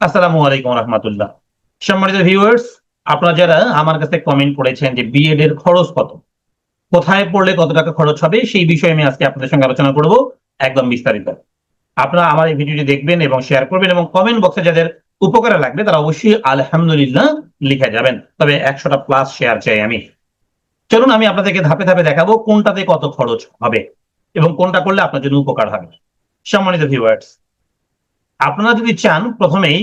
আসসালামু আলাইকুম রহমতুল্লাহ। সম্মানিত ভিউয়ার্স আপনারা যারা আমার কাছে কমেন্ট করেছেন যে বিএড এর খরচ কত, কোথায় পড়লে কত টাকা খরচ হবে, সেই বিষয়ে আমি আজকে আপনাদের সঙ্গে আলোচনা করব একদম বিস্তারিত। আপনারা আমার এই ভিডিওটি দেখবেন এবং শেয়ার করবেন এবং কমেন্ট বক্সে যাদের উপকারে লাগবে, তারা অবশ্যই আলহামদুলিল্লাহ লিখে যাবেন। তবে একশোটা প্লাস শেয়ার চাই আমি। চলুন, আমি আপনাদেরকে ধাপে ধাপে দেখাবো কোনটাতে কত খরচ হবে এবং কোনটা করলে আপনার জন্য উপকার হবে। সম্মানিত ভিউয়ার্স আপনারা যদি চান, প্রথমেই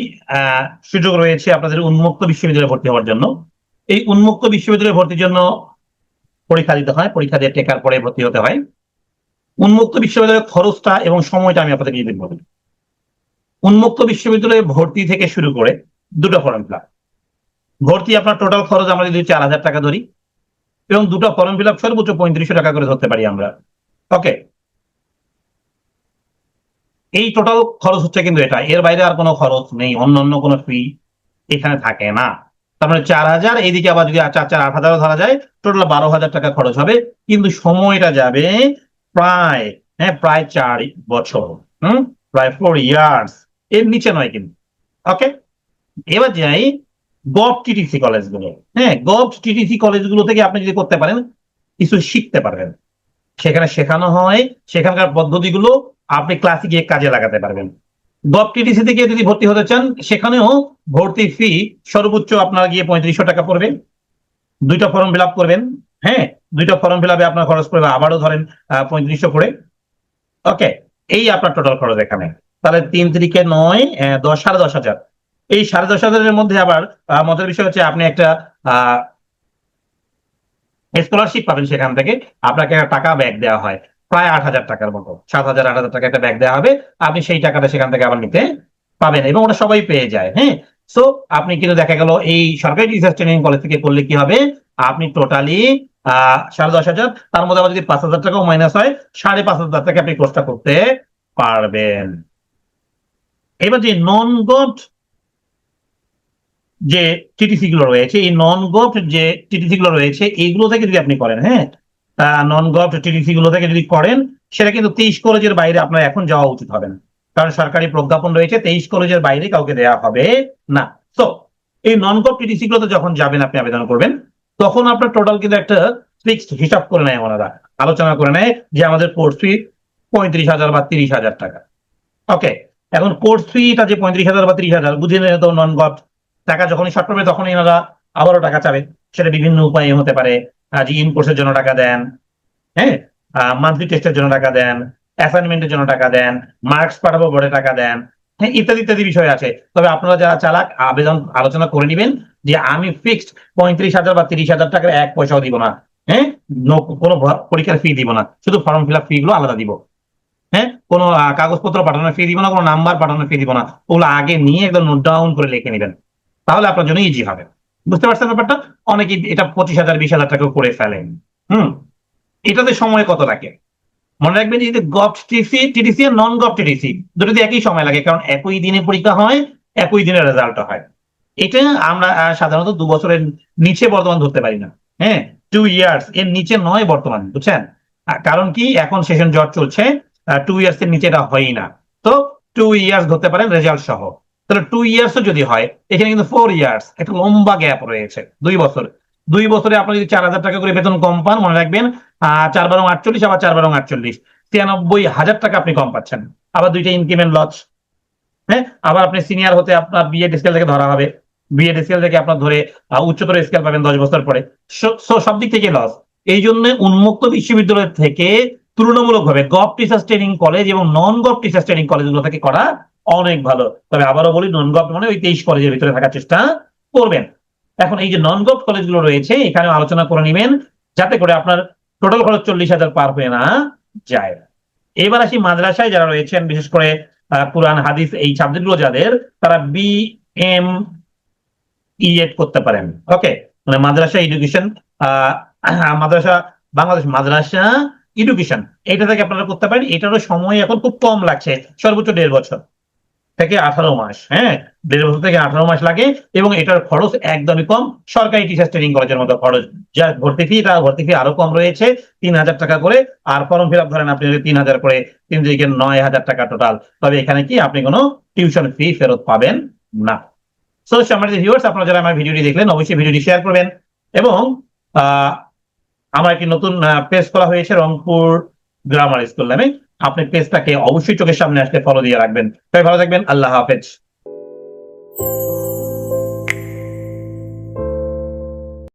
সুযোগ রয়েছে আপনাদের উন্মুক্ত বিশ্ববিদ্যালয়ে ভর্তি হওয়ার জন্য। এই উন্মুক্ত বিশ্ববিদ্যালয়ে ভর্তির জন্য পরীক্ষা দিতে হয়, পরীক্ষা দিয়ে টেকার পরে ভর্তি হতে হয়। উন্মুক্ত বিশ্ববিদ্যালয়ের খরচটা এবং সময়টা আমি আপনাদের যদি বলি উন্মুক্ত বিশ্ববিদ্যালয়ে ভর্তি থেকে শুরু করে দুটো ফর্ম ফিল ভর্তি আপনার টোটাল খরচ আমরা যদি চার হাজার টাকা ধরি, এবং দুটো ফর্ম ফিল আপ সর্বোচ্চ পঁয়ত্রিশশো টাকা করে ধরতে পারি আমরা। ওকে এই টোটাল খরচ হচ্ছে কিন্তু এটা এর বাইরে আর কোনো খরচ নেই অন্য অন্য কোনো ফি এখানে থাকে না। তার মানে চার হাজার এইদিকে আবার যদি চার চার, আট হাজারও ধরা যায় টোটাল বারো হাজার টাকা খরচ হবে। কিন্তু সময়টা যাবে প্রায় হ্যাঁ প্রায় চার বছর, হুম? প্রায় ফোর ইয়ার্স এর নিচে নয় কিন্তু। ওকে এবার যাই গভ টিটিসি কলেজগুলো হ্যাঁ গভ টিটিসি কলেজগুলো থেকে আপনি যদি করতে পারেন, কিছু শিখতে পারবেন। সেখানে শেখানো হয়, সেখানকার পদ্ধতিগুলো আপনি ক্লাসে গিয়ে কাজে লাগাতে পারবেন। গভ থেকে যদি ভর্তি হতে চান, সেখানেও ভর্তি ফি সর্বোচ্চ আপনার গিয়ে পঁয়ত্রিশশো টাকা পড়বে। দুইটা ফর্ম ফিল করবেন হ্যাঁ? দুইটা ফর্ম ফিল আবার খরচ পড়বে, আবারও ধরেন পঁয়ত্রিশশো করে। ওকে এই আপনার টোটাল খরচ এখানে। তাহলে তিন তারিখে নয় দশ, সাড়ে দশ হাজার। এই সাড়ে দশ হাজারের মধ্যে আবার মজার বিষয় হচ্ছে আপনি একটা স্কলারশিপ পাবেন সেখান থেকে। আপনাকে টাকা ব্যাগ দেওয়া হয়। প্রায় আট হাজার টাকার মতো। সাত হাজার, আট হাজার টাকা একটা ব্যাগ দেওয়া হবে। আপনি সেই টাকাটা সেখান থেকে আবার নিতে পাবেন এবং ওটা সবাই পেয়ে যায় হ্যাঁ? সো আপনি কিন্তু দেখা গেল এই সরকারি রিসার্চ ট্রেনিং কলেজ থেকে করলে কি হবে? আপনি টোটালি সাড়ে দশ হাজার, তার মধ্যে আবার যদি পাঁচ হাজার টাকাও মাইনাস হয়, সাড়ে পাঁচ হাজার টাকা আপনি কোর্সটা করতে পারবেন। এবার যে নন গভট যে টিটিসি গুলো রয়েছে, এই নন গভট যে টিটিসি গুলো রয়েছে এইগুলো থেকে যদি আপনি করেন হ্যাঁ? নন গভট টিটিসি গুলো থেকে যদি করেন, সেটা কিন্তু তেইশ কলেজের বাইরে আপনার এখন যাওয়া উচিত হবে না। কারণ সরকারি প্রজ্ঞাপন রয়েছে, তেইশ কলেজের বাইরে কাউকে দেওয়া হবে না। তো এই নন গভ টিটিসি গুলোতে যখন যাবেন, আপনি আবেদন করবেন, তখন আপনার টোটাল কিন্তু একটা ফিক্সড হিসাব করে নেয় ওনারা। আলোচনা করে নেয় যে আমাদের কোর্স ফি পঁয়ত্রিশ হাজার বা তিরিশ হাজার টাকা। ওকে এখন কোর্স ফিটা যে পঁয়ত্রিশ হাজার বা তিরিশ হাজার, বুঝে নিলে তো নন গভ টাকা যখনই শর্ট পড়বে তখনই এনারা আবারও টাকা চাবে। সেটা বিভিন্ন উপায়ে হতে পারে। যে ইন কোর্সের জন্য টাকা দেন হ্যাঁ? মান্থলি টেস্টের জন্য টাকা দেন অ্যাসাইনমেন্টের জন্য টাকা দেন মার্কস পাঠাবো বোর্ডে টাকা দেন হ্যাঁ ইত্যাদি ইত্যাদি বিষয় আছে। তবে আপনারা যারা চালাক, আবেদন, আলোচনা করে নেবেন যে আমি ফিক্সড পঁয়ত্রিশ হাজার বা তিরিশ হাজার টাকার এক পয়সাও দিব না হ্যাঁ? কোনো পরীক্ষার ফি দিব না। শুধু ফর্ম ফিল আপ ফি গুলো আলাদা দিব হ্যাঁ? কোনো কাগজপত্র পাঠানোর ফি দিব না, কোনো নাম্বার পাঠানোর ফি দিব না। ওগুলো আগে নিয়ে একদম নোট ডাউন করে লিখে নেবেন। তাহলে আপনার জন্য ইজি হবে। বুঝতে পারছেন ব্যাপারটা? অনেকেই এটা পঁচিশ হাজার, বিশ হাজার টাকা করে ফেলেন। হুম? এটাতে সময় কত লাগে? মনে রাখবেন যে গভ টিটিসি টিটিসি আর নন গভ টিটিসি দুটোতে একই সময় লাগে, কারণ একই দিনে পরীক্ষা হয়, একই দিনে রেজাল্ট হয়। এটা আমরা সাধারণত দু বছরের নিচে বর্তমান ধরতে পারি না। হ্যাঁ? টু ইয়ার্স এর নিচে নয় বর্তমান, বুঝছেন? কারণ কি? এখন সেশন জট চলছে টু ইয়ার্স এর নিচে এটা হয়ই না। তো টু ইয়ার্স ধরতে পারেন রেজাল্ট সহ। তাহলে টু ইয়ার্সও যদি হয়, এখানে কিন্তু ফোর ইয়ার্স একটা লম্বা গ্যাপ রয়েছে, দুই বছর। দুই বছরে আপনি যদি চার হাজার টাকা করে বেতন কম পান, মনে রাখবেন চার বারং আটচল্লিশ, আবার চার বারং আটচল্লিশ। ছিয়ানব্বই হাজার টাকা আপনি কম পাচ্ছেন। আবার দুইটা ইনক্রিমেন্ট লস হ্যাঁ? আবার আপনি সিনিয়র হতে আপনার বিএড স্কেল থেকে ধরা হবে। বিএড স্কেল থেকে আপনার ধরে উচ্চতর স্কেল পাবেন দশ বছর পরে। সব দিক থেকে লস এই জন্য উন্মুক্ত বিশ্ববিদ্যালয় থেকে তুলনামূলকভাবে গভ টিচার্স ট্রেনিং কলেজ এবং নন গভ টিচার্স ট্রেনিং কলেজগুলো থেকে করা অনেক ভালো। তবে আবারও বলি নন গভ মানে ওই তেইশ কলেজের ভিতরে থাকার চেষ্টা করবেন। এখন এই যে নন গভ কলেজগুলো রয়েছে এখানে আলোচনা করে নেবেন, যাতে করে আপনার টোটাল খরচ চল্লিশ হাজার পার হয়ে না যায়। এবার আসি মাদ্রাসায়, যারা রয়েছেন, বিশেষ করে কোরআন, হাদিস, এই সাবজেক্টগুলো যাদের, তারা বি এম ইএড করতে পারেন। ওকে মানে মাদ্রাসা এডুকেশন মাদ্রাসা, বাংলাদেশ মাদ্রাসা এডুকেশন এটা থেকে আপনারা করতে পারেন। এটারও সময় এখন খুব কম লাগছে, সর্বোচ্চ দেড় বছর থেকে আঠারো মাস হ্যাঁ? দেড় বছর থেকে আঠারো মাস লাগে এবং এটার খরচ একদমই কম। সরকারি টিচার ট্রেনিং কলেজের মতো খরচ, যা ভর্তি ফি তার ভর্তি ফি আরও কম রয়েছে, তিন হাজার টাকা করে। আর ফর্ম ফিল আপ ধরেন আপনি যদি তিন হাজার করে, তিন দিকে নয় হাজার টাকা টোটাল তবে এখানে কি আপনি কোনো টিউশন ফি ফেরত পাবেন না। সো সম্মানিত ভিউয়ার্স আপনারা যারা আমার ভিডিওটি দেখলেন, অবশ্যই ভিডিওটি শেয়ার করবেন এবং আমার একটি নতুন পেজ খোলা হয়েছে রংপুর গ্রামার স্কুল নামে। আপনি পেজটাকে অবশ্যই চোখের সামনে আসতে ফলো দিয়ে রাখবেন। সবাই ভালো থাকবেন, আল্লাহ হাফেজ।